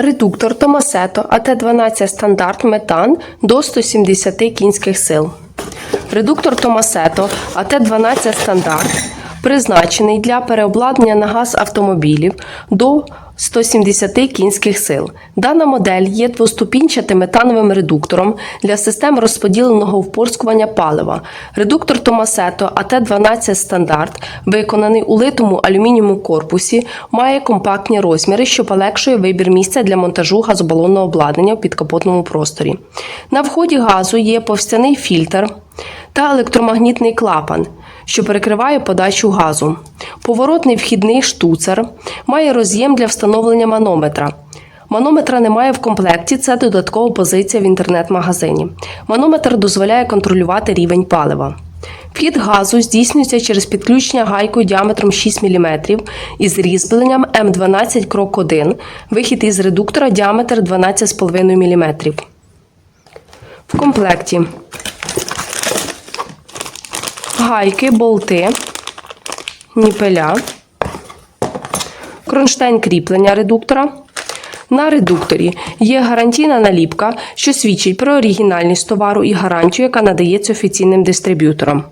Редуктор Томасето АТ-12 стандарт метан до 170 кінських сил. Редуктор Томасето АТ-12 стандарт призначений для переобладнання на газ автомобілів до 170 кінських сил. Дана модель є двоступінчатим метановим редуктором для систем розподіленого впорскування палива. Редуктор Томасето АТ-12 стандарт, виконаний у литому алюмінієвому корпусі, має компактні розміри, що полегшує вибір місця для монтажу газобалонного обладнання в підкапотному просторі. На вході газу є повстяний фільтр та електромагнітний клапан, що перекриває подачу газу. Поворотний вхідний штуцер має роз'єм для встановлення манометра. Манометра немає в комплекті, це додаткова позиція в інтернет-магазині. Манометр дозволяє контролювати рівень палива. Вхід газу здійснюється через підключення гайкою діаметром 6 мм із різьбленням М12 крок 1, вихід із редуктора діаметр 12,5 мм. В комплекті гайки, болти, ніпеля, кронштейн кріплення редуктора. На редукторі є гарантійна наліпка, що свідчить про оригінальність товару і гарантію, яка надається офіційним дистриб'ютором.